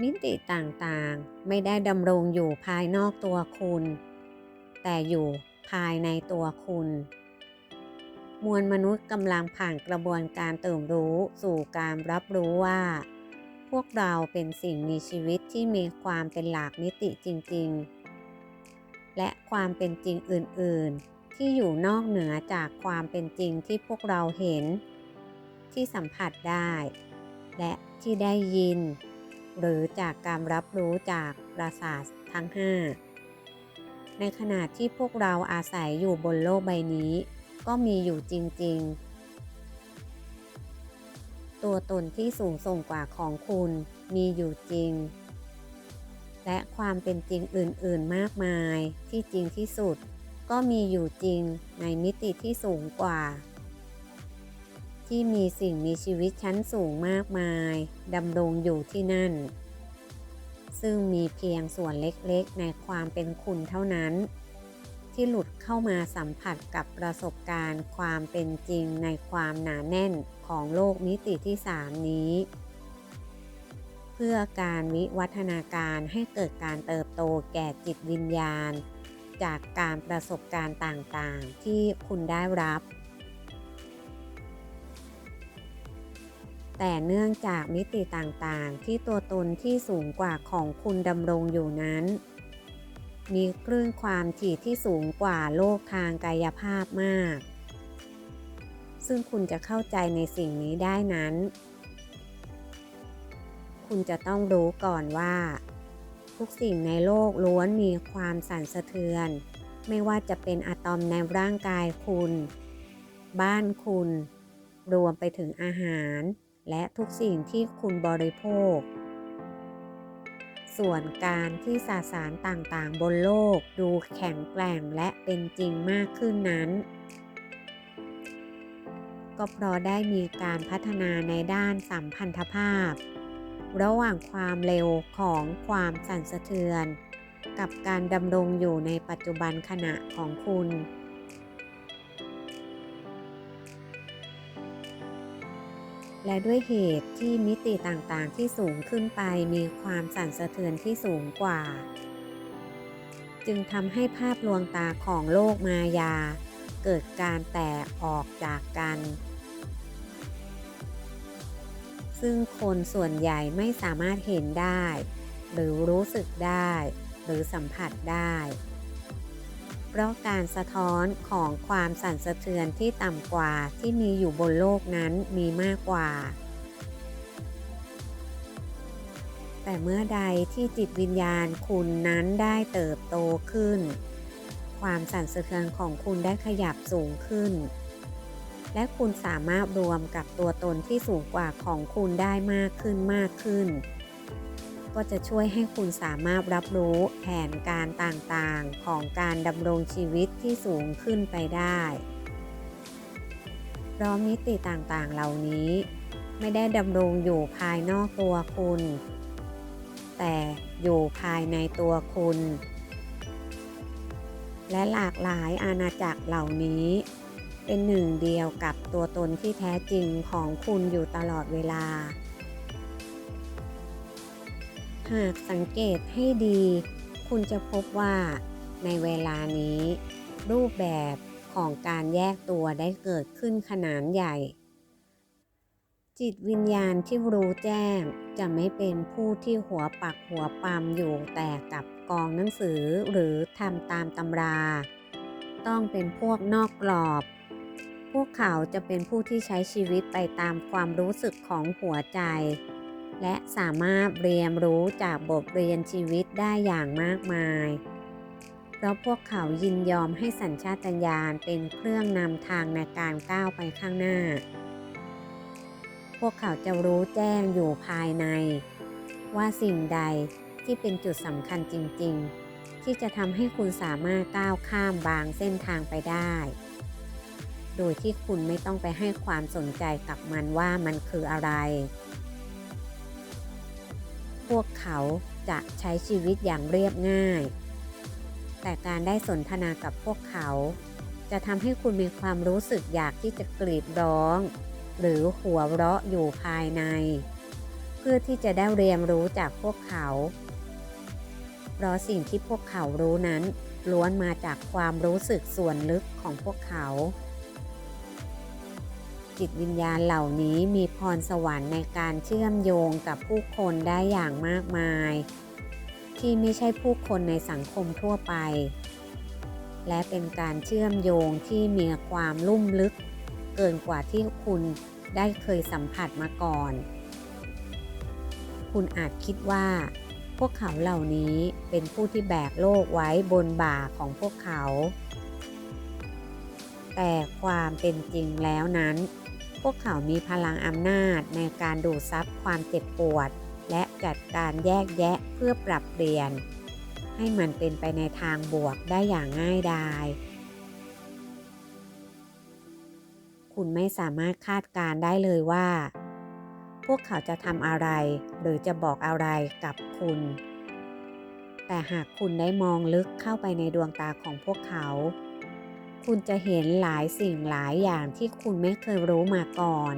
มิติต่างๆ ไม่ได้ดำรงอยู่ภายนอกตัวคุณ แต่อยู่ภายในตัวคุณ มวลมนุษย์กำลังผ่านกระบวนการเตื่นรู้สู่การรับรู้ว่า พวกเราเป็นสิ่งมีชีวิตที่มีความเป็นหลากมิติจริง ๆ และความเป็นจริงอื่น ๆ ที่อยู่นอกเหนือจากความเป็นจริงที่พวกเราเห็น ที่สัมผัสได้ และที่ได้ยิน หรือจากการรับรู้จากประสาททั้ง 5 ในขณะที่พวกเราอาศัยอยู่บนโลกใบนี้ ก็มีอยู่จริง ๆ ตัวตนที่สูงส่งกว่าของคุณมีอยู่จริง และความเป็นจริงอื่น ๆ มากมายที่จริงที่สุด ก็มีอยู่จริงในมิติที่สูงกว่า ที่มีสิ่งมีชีวิตชั้นสูงมากมายดำรงอยู่ที่นั่น ซึ่งมีเพียงส่วนเล็กๆ ในความเป็นคุณเท่านั้น ที่หลุดเข้ามาสัมผัสกับประสบการณ์ความเป็นจริงในความหนาแน่นของโลกมิติที่ 3 นี้ เพื่อการวิวัฒนาการให้เกิดการเติบโตแก่จิตวิญญาณ จากการประสบการณ์ต่างๆ ที่คุณได้รับ แต่เนื่องจากมิติต่างๆ ที่ตัวตนที่สูงกว่าของคุณดำรงอยู่นั้น มีคลื่นความถี่ที่สูงกว่าโลกทางกายภาพมาก ซึ่งคุณจะเข้าใจในสิ่งนี้ได้นั้น คุณจะต้องรู้ก่อนว่า ทุกสิ่งในโลกล้วนมีความสั่นสะเทือน ไม่ว่าจะเป็นอะตอมในร่างกายคุณ บ้านคุณ รวมไปถึงอาหาร และทุกสิ่งที่คุณบริโภค ส่วนการที่สสารต่างๆ บนโลกดูแข็งแกร่งและเป็นจริงมากขึ้นนั้น ก็เพราะได้มีการพัฒนาในด้านสัมพันธภาพ ระหว่างความเร็วของความสั่นสะเทือน กับการดำรงอยู่ในปัจจุบันขณะของคุณ และด้วยเหตุที่มิติต่างๆที่สูงขึ้นไปมีความสั่นสะเทือนที่สูงกว่า จึงทำให้ภาพลวงตาของโลกมายา เกิดการแตกออกจากกัน ซึ่งคนส่วนใหญ่ไม่สามารถเห็นได้ หรือรู้สึกได้ หรือสัมผัสได้ เพราะการสะท้อนของความสั่นสะเทือนที่ต่ำกว่าที่มีอยู่บนโลกนั้นมีมากกว่า แต่เมื่อใดที่จิตวิญญาณคุณนั้นได้เติบโตขึ้น ความสั่นสะเทือนของคุณได้ขยับสูงขึ้น และคุณสามารถรวมกับตัวตนที่สูงกว่าของคุณได้มากขึ้นมากขึ้น ก็จะช่วยให้คุณสามารถรับรู้แผนการต่างๆ ของการดำรงชีวิตที่สูงขึ้นไปได้ เพราะมิติต่างๆ เหล่านี้ ไม่ได้ดำรงอยู่ภายนอกตัวคุณ แต่อยู่ภายในตัวคุณ และหลากหลายอาณาจักรเหล่านี้ เป็นหนึ่งเดียวกับตัวตนที่แท้จริงของคุณอยู่ตลอดเวลา หากสังเกตให้ดี คุณจะพบว่า ในเวลานี้ รูปแบบของการแยกตัวได้เกิดขึ้นขนาดใหญ่ จิตวิญญาณที่รู้แจ้งจะไม่เป็นผู้ที่หัวปักหัวปามอยู่แต่กับกองหนังสือหรือทำตามตำรา ต้องเป็นพวกนอกกรอบ พวกเขาจะเป็นผู้ที่ใช้ชีวิตไปตามความรู้สึกของหัวใจ และสามารถเรียนรู้จากบทเรียนชีวิตได้อย่างมากมาย เพราะพวกเขายินยอมให้สัญชาตญาณเป็นเครื่องนำทางในการก้าวไปข้างหน้า พวกเขาจะรู้แจ้งอยู่ภายใน ว่าสิ่งใดที่เป็นจุดสำคัญจริง ๆ ที่จะทำให้คุณสามารถก้าวข้ามบางเส้นทางไปได้ โดยที่คุณไม่ต้องไปให้ความสนใจกับมันว่ามันคืออะไร พวกเขาจะใช้ชีวิตอย่างเรียบง่าย แต่การได้สนทนากับพวกเขา จะทำให้คุณมีความรู้สึกอยากที่จะกรีดร้อง หรือหัวเราะอยู่ภายใน เพื่อที่จะได้เรียนรู้จากพวกเขา เพราะสิ่งที่พวกเขารู้นั้นล้วนมาจากความรู้สึกส่วนลึกของพวกเขา จิตวิญญาณเหล่านี้มีพรสวรรค์ในการเชื่อมโยงกับผู้คนได้อย่างมากมาย ที่ไม่ใช่ผู้คนในสังคมทั่วไป และเป็นการเชื่อมโยงที่มีความลุ่มลึก เกินกว่าที่คุณได้เคยสัมผัสมาก่อน คุณอาจคิดว่าพวกเขาเหล่านี้เป็นผู้ที่แบกโลกไว้บนบ่าของพวกเขา แต่ความเป็นจริงแล้วนั้น พวกเขามีพลังอำนาจในการดูดซับความเจ็บปวด และจัดการแยกแยะเพื่อปรับเปลี่ยน ให้มันเป็นไปในทางบวกได้อย่างง่ายดายคุณไม่สามารถคาดการได้เลยว่า พวกเขาจะทำอะไร หรือจะบอกอะไรกับคุณ แต่หากคุณได้มองลึกเข้าไปในดวงตาของพวกเขา คุณจะเห็นหลายสิ่งหลายอย่างที่คุณไม่เคยรู้มาก่อน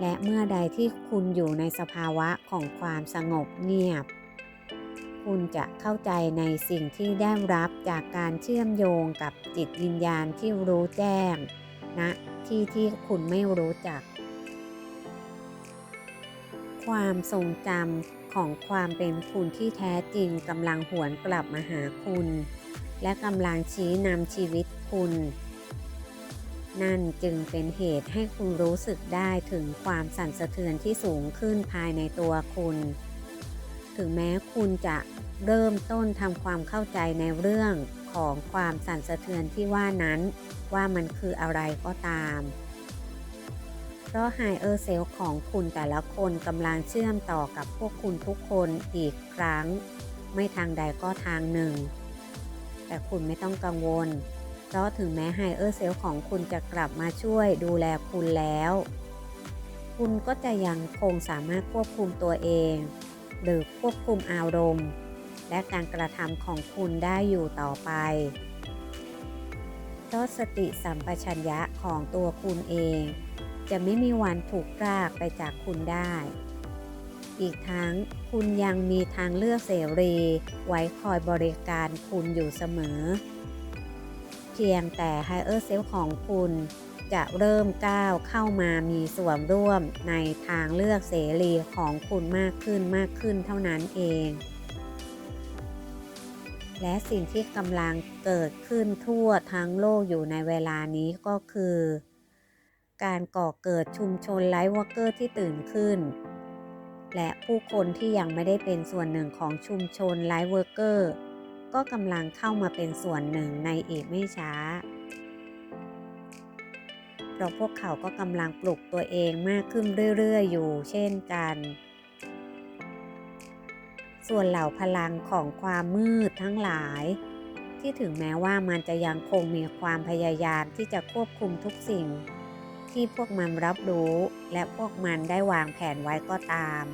และเมื่อใดที่คุณอยู่ในสภาวะของความสงบเงียบ คุณจะเข้าใจในสิ่งที่ได้รับจากการเชื่อมโยงกับจิตวิญญาณที่รู้แจ้งณนะที่ที่คุณไม่รู้จัก ความทรงจำของความเป็นคุณที่แท้จริงกำลังหวนกลับมาหาคุณ และกำลังชี้นำชีวิตคุณ นั่นจึงเป็นเหตุให้คุณรู้สึกได้ถึงความสั่นสะเทือนที่สูงขึ้นภายในตัวคุณ ถึงแม้คุณจะเริ่มต้นทำความเข้าใจในเรื่องของความสั่นสะเทือนที่ว่านั้น ว่ามันคืออะไรก็ตาม เพราะไฮเออร์เซลของคุณแต่ละคนกำลังเชื่อมต่อกับพวกคุณทุกคนอีกครั้ง ไม่ทางใดก็ทางหนึ่ง แต่คุณไม่ต้องกังวล เพราะถึงแม้ไฮเออร์เซลของคุณจะกลับมาช่วยดูแลคุณแล้ว คุณก็จะยังคงสามารถควบคุมตัวเอง หรือควบคุมอารมณ์ และการกระทำของคุณได้อยู่ต่อไปเพราะสติสัมปชัญญะของตัวคุณเอง จะไม่มีวันถูกพรากไปจากคุณได้ อีกทั้งคุณยังมีทางเลือกเสรี ไว้คอยบริการคุณอยู่เสมอ เพียงแต่ไฮเออร์เซลของคุณจะเริ่มก้าวเข้ามามีส่วนร่วมในทางเลือกเสรีของคุณมากขึ้นมากขึ้นเท่านั้นเอง และสิ่งที่กำลังเกิดขึ้นทั่วทั้งโลกอยู่ในเวลานี้ก็คือ การก่อเกิดชุมชนไลฟ์วอร์เกอร์ที่ตื่นขึ้น และผู้คนที่ยังไม่ได้เป็นส่วนหนึ่งของชุมชนไลฟ์เวอร์กเกอร์ก็กำลังเข้ามาเป็นส่วนหนึ่งในอีกไม่ช้า เพราะพวกเขาก็กำลังปลุกตัวเองมากขึ้นเรื่อย ๆ อยู่ เช่นกัน ส่วนเหล่าพลังของความมืดทั้งหลาย ที่ถึงแม้ว่ามันจะยังคงมีความพยายามที่จะควบคุมทุกสิ่ง ที่พวกมันรับรู้ และพวกมันได้วางแผนไว้ก็ตาม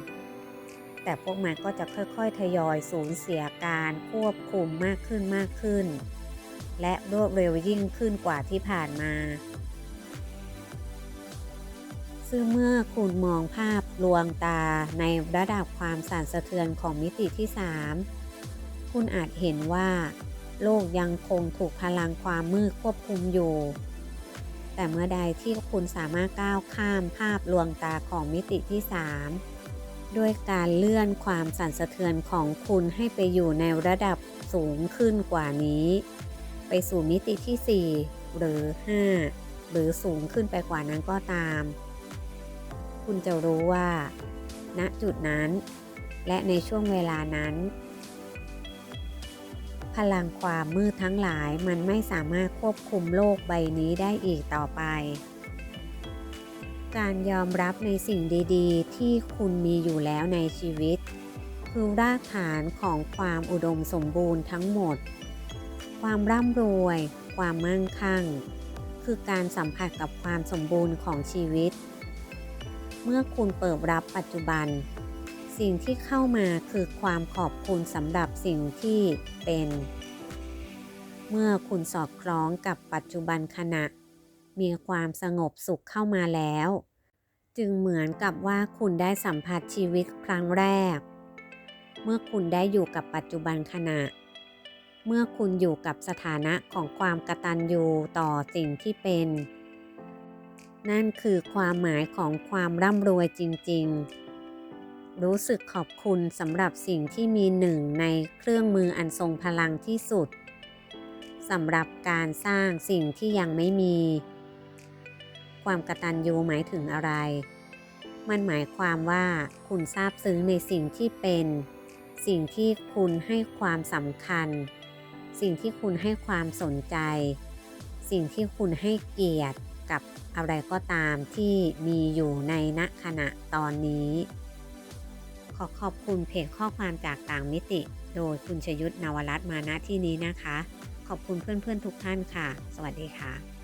แต่พวกมันก็จะค่อยๆ ทยอยสูญเสียการควบคุมมากขึ้นมากขึ้น และรวดเร็วยิ่งขึ้นกว่าที่ผ่านมา ซึ่งเมื่อคุณมองภาพลวงตาในระดับความสั่นสะเทือนของมิติที่ 3 คุณอาจเห็นว่า โลกยังคงถูกพลังความมืดควบคุมอยู่ แต่เมื่อใดที่คุณสามารถก้าวข้ามภาพลวงตาของมิติที่ 3 ด้วยการเลื่อนความสั่นสะเทือนของคุณให้ไปอยู่ในระดับสูงขึ้นกว่านี้ ไปสู่มิติที่ 4 หรือ 5 หรือสูงขึ้นไปกว่านั้นก็ตาม คุณจะรู้ว่า ณจุดนั้น และในช่วงเวลานั้น ลังความมืดทั้งหลายมันไม่สามารถควบคุมโลกใบนี้ได้อีกต่อไป การยอมรับในสิ่งดีๆ ที่คุณมีอยู่แล้วในชีวิต คือรากฐานของความอุดมสมบูรณ์ทั้งหมด ความร่ำรวย ความมั่งคั่ง คือการสัมผัสกับความสมบูรณ์ของชีวิต เมื่อคุณเปิดรับปัจจุบัน สิ่งที่เข้ามาคือความขอบคุณสำหรับสิ่งที่เป็น เมื่อคุณสอดคล้องกับปัจจุบันขณะ มีความสงบสุขเข้ามาแล้วจจึงเหมือนกับว่าคุณได้สัมผัสชีวิตครั้งแรก เมื่อคุณได้อยู่กับปัจจุบันขณะ เมื่อคุณอยู่กับสถานะของความกตัญญูต่อสิ่งที่เป็น นั่นคือความหมายของความร่ำรวยจริง ๆ รู้สึกขอบคุณสำหรับสิ่งที่มีหนึ่งในเครื่องมืออันทรงพลังที่สุดสำหรับการสร้างสิ่งที่ยังไม่มี ความกระตัญญูหมายถึงอะไร มันหมายความว่าคุณซาบซึ้งในสิ่งที่เป็น สิ่งที่คุณให้ความสำคัญ สิ่งที่คุณให้ความสนใจ สิ่งที่คุณให้เกียรติกับอะไรก็ตามที่มีอยู่ในณขณะตอนนี้ อขอบคุณเพจข้อความจากต่างมิติ โดยคุณชยุทธนวรัตน์มาณที่นี้นะคะ ขอบคุณเพื่อนๆทุกท่านค่ะ สวัสดีค่ะ